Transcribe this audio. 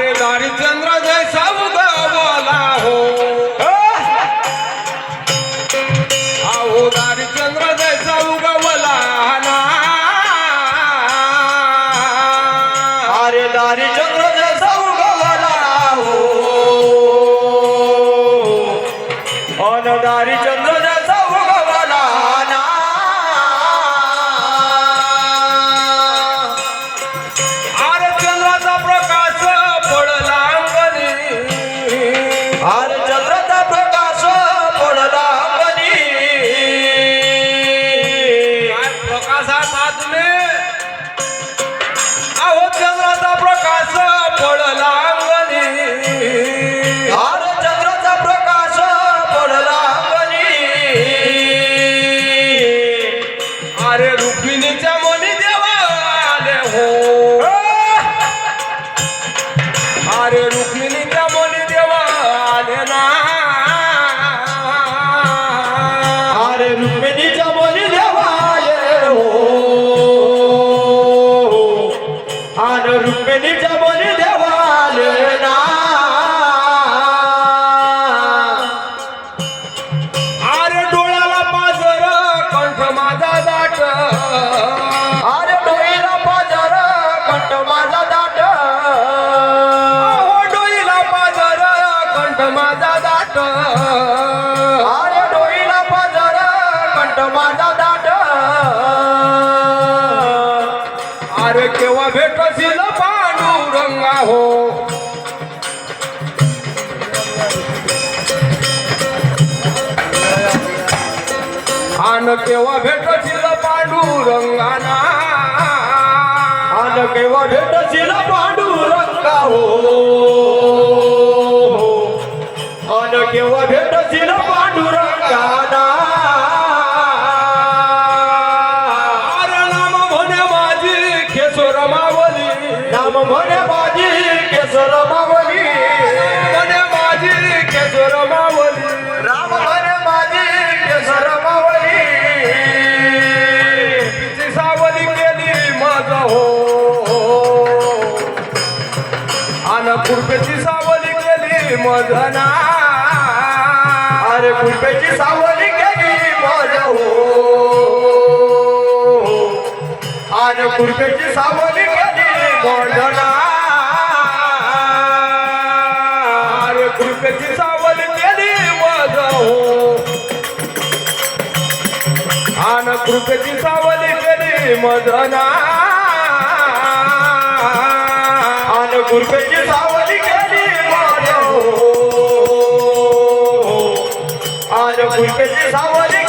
दारे जय सावगा बोला हो। आहो जय सावगा बोला ना। अरे दारी जय सावगा बोला हो। अन दारी आन रुक्मिणीच्या मुली देवाले ना. आर डोळ्याला पाजर कंठ माझा दाट. अरे डोईला पाजर कंठ माझा दाट. अहो डोईला पाजर कंठ माझा दाट. गंगा हो आन केव्हा भेटशील पांडुरंगाना? आन केव्हा भेटशील पांडुरंगा हो? आन केव्हा भेटशील पांडुरंगाना? अरे नाम म्हणे माझी केशोर मावली नाम म्हणे माझी केसर मावली. म्हणे माझी मावली. राम म्हणे माझी केसर मावली. तिची सावली केली माझ हो. आन कुर्पेची सावली केली मधना अरे कुंपेची सावली केली माझ्या हो. अरे कुंपेची सावली केली मोडना अरे कुर्पेची सावली केली मध हो. आन कृपेची सावली केली मजना आन कुंपेची सावली केली माझ्या हो. अरे कुंपेची सावली